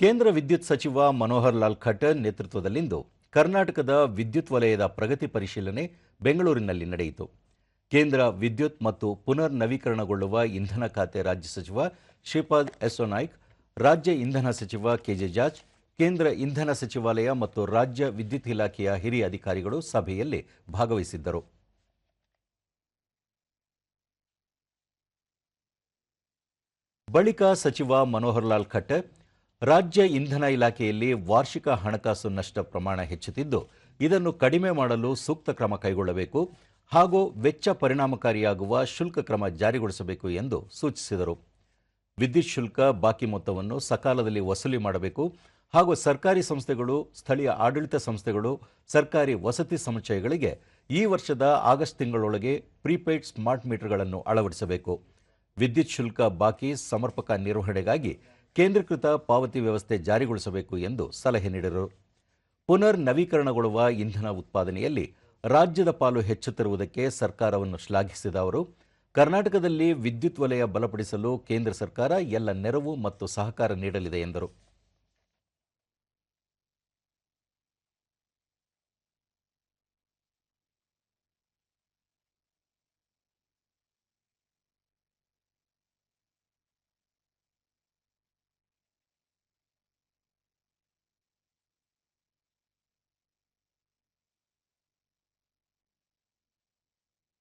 ಕೇಂದ್ರ ವಿದ್ಯುತ್ ಸಚಿವ ಮನೋಹರ್ ಲಾಲ್ ಖಟ್ಟರ್ ನೇತೃತ್ವದಲ್ಲಿಂದು ಕರ್ನಾಟಕದ ವಿದ್ಯುತ್ ವಲಯದ ಪ್ರಗತಿ ಪರಿಶೀಲನೆ ಬೆಂಗಳೂರಿನಲ್ಲಿ ನಡೆಯಿತು. ಕೇಂದ್ರ ವಿದ್ಯುತ್ ಮತ್ತು ಪುನರ್ ನವೀಕರಣಗೊಳ್ಳುವ ಇಂಧನ ಖಾತೆ ರಾಜ್ಯ ಸಚಿವ ಶ್ರೀಪಾದ್ ಯೆಸ್ಸೋ ನಾಯ್ಕ್, ರಾಜ್ಯ ಇಂಧನ ಸಚಿವ ಕೆಜೆ ಜಾರ್ಜ್, ಕೇಂದ್ರ ಇಂಧನ ಸಚಿವಾಲಯ ಮತ್ತು ರಾಜ್ಯ ವಿದ್ಯುತ್ ಇಲಾಖೆಯ ಹಿರಿಯ ಅಧಿಕಾರಿಗಳು ಸಭೆಯಲ್ಲಿ ಭಾಗವಹಿಸಿದ್ದರು. ಬಳಿಕ ಸಚಿವ ಮನೋಹರ್ ಲಾಲ್ ಖಟ್ಟರ್ ರಾಜ್ಯ ಇಂಧನ ಇಲಾಖೆಯಲ್ಲಿ ವಾರ್ಷಿಕ ಹಣಕಾಸು ನಷ್ಟ ಪ್ರಮಾಣ ಹೆಚ್ಚುತ್ತಿದ್ದು, ಇದನ್ನು ಕಡಿಮೆ ಮಾಡಲು ಸೂಕ್ತ ಕ್ರಮ ಕೈಗೊಳ್ಳಬೇಕು ಹಾಗೂ ವೆಚ್ಚ ಪರಿಣಾಮಕಾರಿಯಾಗುವ ಶುಲ್ಕ ಕ್ರಮ ಜಾರಿಗೊಳಿಸಬೇಕು ಎಂದು ಸೂಚಿಸಿದರು. ವಿದ್ಯುತ್ ಶುಲ್ಕ, ಬಾಕಿ ಮೊತ್ತವನ್ನು ಸಕಾಲದಲ್ಲಿ ವಸೂಲಿ ಮಾಡಬೇಕು ಹಾಗೂ ಸರ್ಕಾರಿ ಸಂಸ್ಥೆಗಳು, ಸ್ಥಳೀಯ ಆಡಳಿತ ಸಂಸ್ಥೆಗಳು, ಸರ್ಕಾರಿ ವಸತಿ ಸಮುಚ್ಚಯಗಳಿಗೆ ಈ ವರ್ಷದ ಆಗಸ್ಟ್ ತಿಂಗಳೊಳಗೆ ಪ್ರೀಪೇಯ್ಡ್ ಸ್ಮಾರ್ಟ್ ಮೀಟರ್ಗಳನ್ನು ಅಳವಡಿಸಬೇಕು. ವಿದ್ಯುತ್ ಶುಲ್ಕ, ಬಾಕಿ ಸಮರ್ಪಕ ನಿರ್ವಹಣೆಗಾಗಿ ಕೇಂದ್ರೀಕೃತ ಪಾವತಿ ವ್ಯವಸ್ಥೆ ಜಾರಿಗೊಳಿಸಬೇಕು ಎಂದು ಸಲಹೆ ನೀಡಿದರು. ಪುನರ್ ನವೀಕರಣಗೊಳ್ಳುವ ಇಂಧನ ಉತ್ಪಾದನೆಯಲ್ಲಿ ರಾಜ್ಯದ ಪಾಲು ಹೆಚ್ಚುತ್ತಿರುವುದಕ್ಕೆ ಸರ್ಕಾರವನ್ನು ಶ್ಲಾಘಿಸಿದ ಅವರು, ಕರ್ನಾಟಕದಲ್ಲಿ ವಿದ್ಯುತ್ ವಲಯ ಬಲಪಡಿಸಲು ಕೇಂದ್ರ ಸರ್ಕಾರ ಎಲ್ಲ ನೆರವು ಮತ್ತು ಸಹಕಾರ ನೀಡಲಿದೆ ಎಂದರು.